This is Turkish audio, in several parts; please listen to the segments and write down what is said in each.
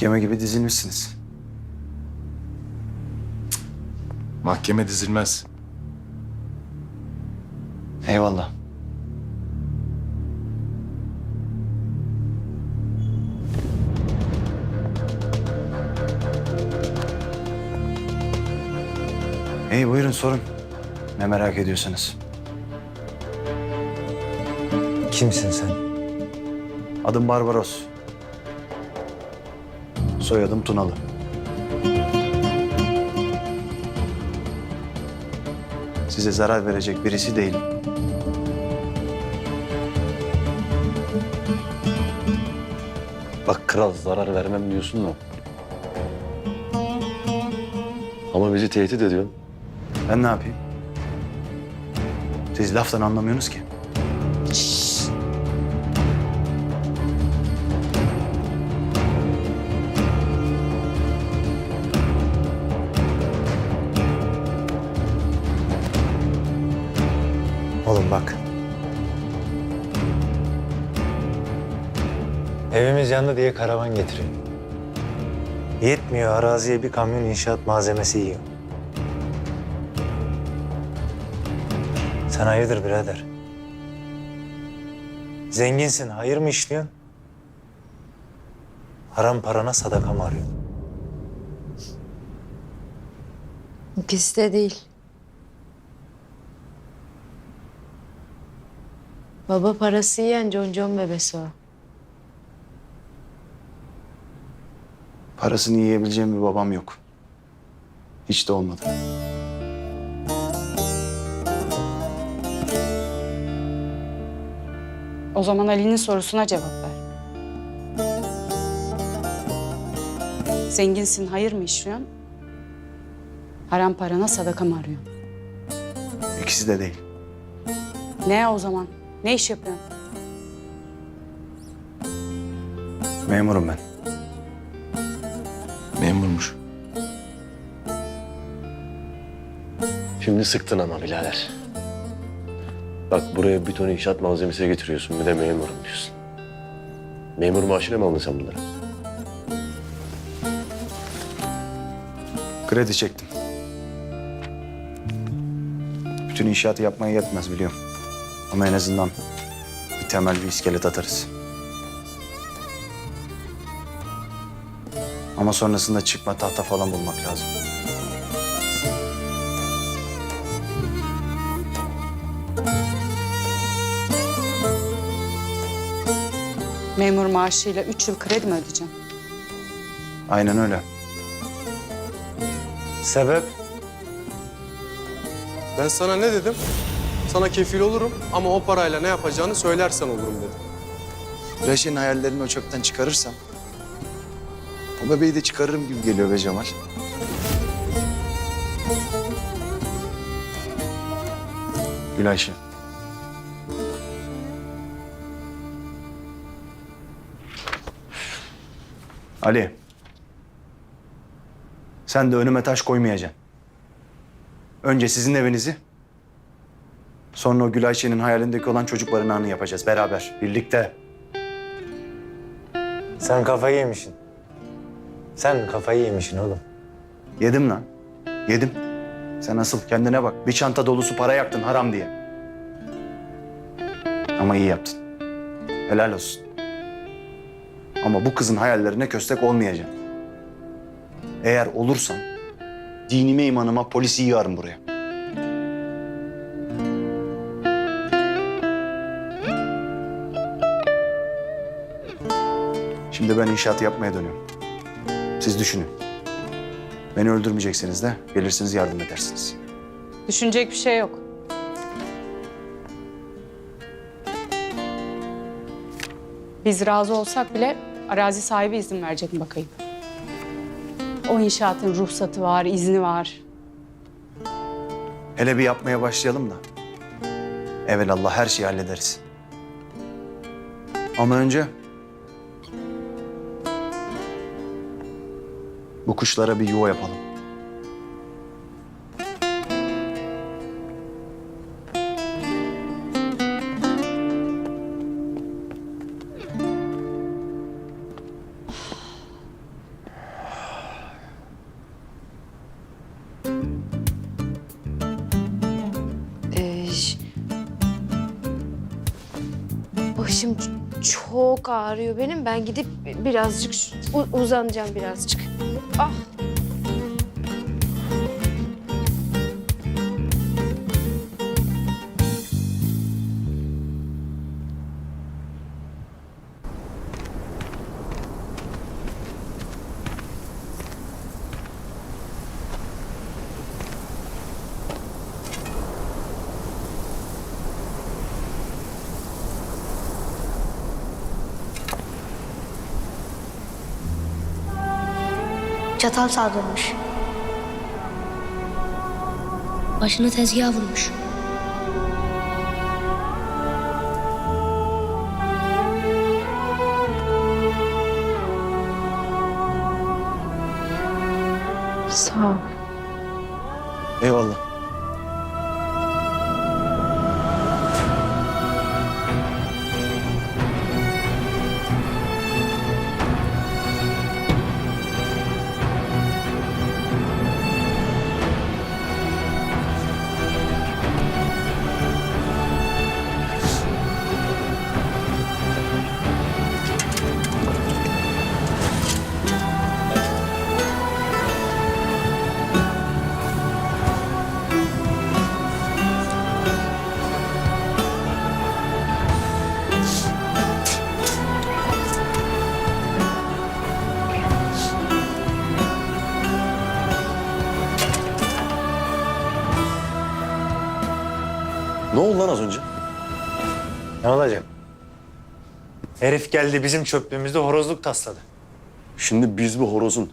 Mahkeme gibi dizilmişsiniz. Mahkeme dizilmez. Eyvallah. İyi buyurun sorun. Ne merak ediyorsanız. Kimsin sen? Adım Barbaros. Soyadım Tunalı. Size zarar verecek birisi değilim. Bak kral zarar vermem diyorsun da. Ama bizi tehdit ediyorsun. Ben ne yapayım? Siz laftan anlamıyorsunuz ki. Evimiz yandı diye karavan getiriyor. Yetmiyor araziye bir kamyon inşaat malzemesi yiyor. Sen hayırdır birader? Zenginsin, hayır mı işliyorsun? Haram parana sadaka mı arıyorsun? İkisi de değil. Baba parası yiyen concon bebesi o. Parasını yiyebileceğim bir babam yok. Hiç de olmadı. O zaman Ali'nin sorusuna cevap ver. Zenginsin, hayır mı işliyorsun? Haram parana sadaka mı arıyorsun? İkisi de değil. Ne o zaman? Ne iş yapıyorsun? Memurum ben. Şimdi sıktın ama birader. Bak buraya bir ton inşaat malzemesi getiriyorsun bir de memurum diyorsun. Memur maaşıyla mı aldın sen bunları? Kredi çektim. Bütün inşaatı yapmaya yetmez biliyorum. Ama en azından bir temel bir iskelet atarız. Ama sonrasında çıkma tahta falan bulmak lazım. Memur maaşıyla üç yıl kredi mi ödeyeceksin? Aynen öyle. Sebep? Ben sana ne dedim? Sana kefil olurum ama o parayla ne yapacağını söylersen olurum dedim. Güneş'in hayallerini o çöpten çıkarırsam... ...o bebeği de çıkarırım gibi geliyor be Cemal. Gülayşe. Ali. Sen de önüme taş koymayacaksın. Önce sizin evinizi, sonra o Gülayşe'nin hayalindeki olan çocuk barınağını yapacağız beraber, birlikte. Sen kafayı yemişsin. Sen kafayı yemişsin oğlum. Yedim lan. Yedim. Sen asıl kendine bak. Bir çanta dolusu para yaktın haram diye. Ama iyi yaptın. Helal olsun. Ama bu kızın hayallerine köstek olmayacaksın. Eğer olursan dinime imanıma polisi yığarım buraya. Şimdi ben inşaatı yapmaya dönüyorum. Siz düşünün. Beni öldürmeyeceksiniz de gelirsiniz yardım edersiniz. Düşünecek bir şey yok. Biz razı olsak bile arazi sahibi izin verecek mi bakayım? O inşaatın ruhsatı var, izni var. Hele bir yapmaya başlayalım da. Evelallah her şeyi hallederiz. Ama önce... Bu kuşlara bir yuva yapalım. Başım çok ağrıyor benim. Ben gidip birazcık uzanacağım birazcık. Ah. Çatal saldırmış. Başını tezgaha vurmuş. Sağ ol. Ne oldu lan az önce? Ne olacak? Herif geldi bizim çöplüğümüzde horozluk tasladı. Şimdi biz bu horozun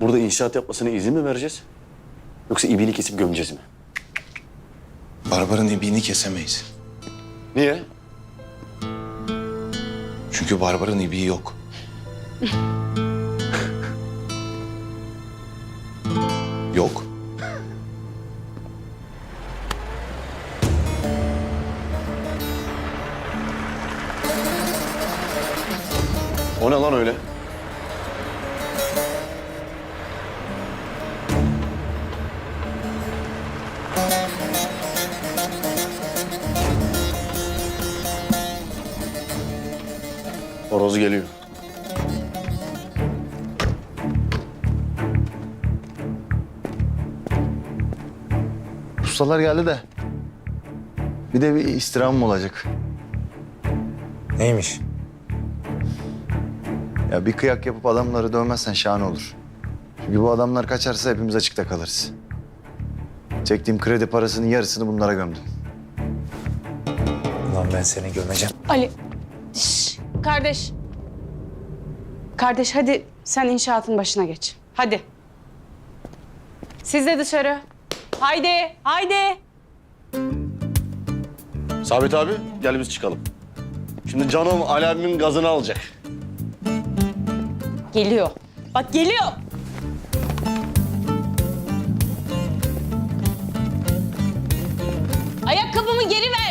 burada inşaat yapmasına izin mi vereceğiz? Yoksa ibini kesip gömeceğiz mi? Barbarın ibiğini kesemeyiz. Niye? Çünkü Barbarın ibiği yok. yok. Horoz geliyor. Ustalar geldi de. Bir de bir istirhamım olacak. Neymiş? Ya bir kıyak yapıp adamları dövmezsen şahane olur. Çünkü bu adamlar kaçarsa hepimiz açıkta kalırız. Çektiğim kredi parasının yarısını bunlara gömdüm. Ulan ben seni gömeceğim. Ali. Şş, kardeş. Kardeş hadi sen inşaatın başına geç. Hadi. Siz de dışarı. Haydi, haydi. Sabit abi gel biz çıkalım. Şimdi canım Ali abimin gazını alacak. Geliyor. Bak geliyor. Ayakkabımı geri ver.